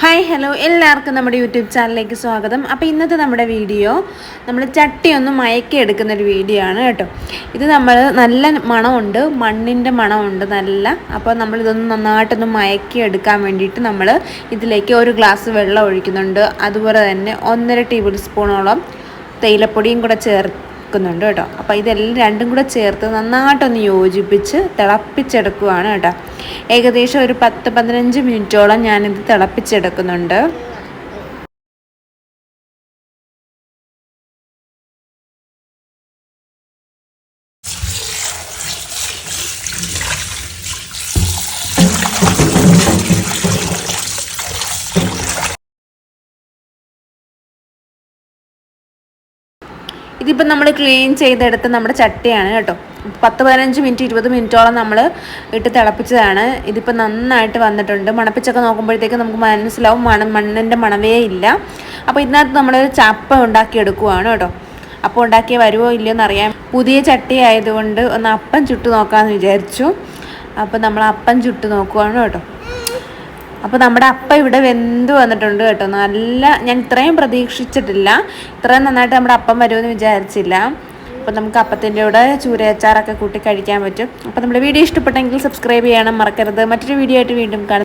Hi hello എല്ലാവർക്കും നമ്മുടെ YouTube ചാനലിലേക്ക് സ്വാഗതം. അപ്പോൾ ഇന്നത്തെ നമ്മുടെ വീഡിയോ നമ്മൾ ചട്ടിയൊന്ന് മയക്കി എടുക്കുന്ന ഒരു വീഡിയോ ആണ് കേട്ടോ. ഇത് നമ്മൾ നല്ല മണമുണ്ട് മണ്ണിന്റെ മണമുണ്ട് നല്ല. അപ്പോൾ നമ്മൾ ഇതൊന്ന് നന്നായിട്ടൊന്ന് മയക്കി എടുക്കാൻ വേണ്ടിയിട്ട് നമ്മൾ ഇതിലേക്ക് ഒരു ഗ്ലാസ് വെള്ളം ഒഴിക്കുന്നുണ്ട്. അതുപോലെ തന്നെ ഒന്നര ടേബിൾ സ്പൂണോളം തേയിലപ്പൊടിയും കൂടെ ചേർക്കുന്നുണ്ട് കേട്ടോ. അപ്പോൾ ഇതെല്ലാം രണ്ടും കൂടെ ചേർത്ത് നന്നായിട്ടൊന്ന് യോജിപ്പിച്ച് തിളപ്പിച്ചെടുക്കുവാണ് കേട്ടോ. ഏകദേശം ഒരു പത്ത് പതിനഞ്ച് മിനിറ്റോളം ഞാനിത് തിളപ്പിച്ചെടുക്കുന്നുണ്ട്. ഇതിപ്പോൾ നമ്മൾ ക്ലീൻ ചെയ്തെടുത്ത് നമ്മുടെ ചട്ടിയാണ് കേട്ടോ. പത്ത് പതിനഞ്ച് മിനിറ്റ് ഇരുപത് മിനിറ്റോളം നമ്മൾ ഇട്ട് തിളപ്പിച്ചതാണ്. ഇതിപ്പോൾ നന്നായിട്ട് വന്നിട്ടുണ്ട്. മണപ്പിച്ചൊക്കെ നോക്കുമ്പോഴത്തേക്ക് നമുക്ക് മനസ്സിലാവും മണം മണ്ണിന്റെ മണവേ ഇല്ല. അപ്പോൾ ഇതിനകത്ത് നമ്മൾ ചപ്പ ഉണ്ടാക്കി എടുക്കുവാണ് കേട്ടോ. അപ്പം ഉണ്ടാക്കിയ വരുമോ ഇല്ലയോ എന്നറിയാം പുതിയ ചട്ടി ആയതുകൊണ്ട് ഒന്ന് അപ്പം ചുട്ട് നോക്കാമെന്ന് വിചാരിച്ചു. അപ്പോൾ നമ്മൾ അപ്പം ചുട്ട് നോക്കുവാണ് കേട്ടോ. അപ്പോൾ നമ്മുടെ അപ്പ ഇവിടെ വെന്ത് വന്നിട്ടുണ്ട് കേട്ടോ. നല്ല ഞാൻ ഇത്രയും പ്രതീക്ഷിച്ചിട്ടില്ല. ഇത്രയും നന്നായിട്ട് നമ്മുടെ അപ്പം വരുമെന്ന് വിചാരിച്ചില്ല. അപ്പോൾ നമുക്ക് അപ്പത്തിന്റെ കൂടെ ചൂരയച്ചാറൊക്കെ കൂട്ടി കഴിക്കാൻ പറ്റും. അപ്പോൾ നമ്മുടെ വീഡിയോ ഇഷ്ടപ്പെട്ടെങ്കിൽ സബ്സ്ക്രൈബ് ചെയ്യണം മറക്കരുത്. മറ്റൊരു വീഡിയോ ആയിട്ട് വീണ്ടും കാണാം.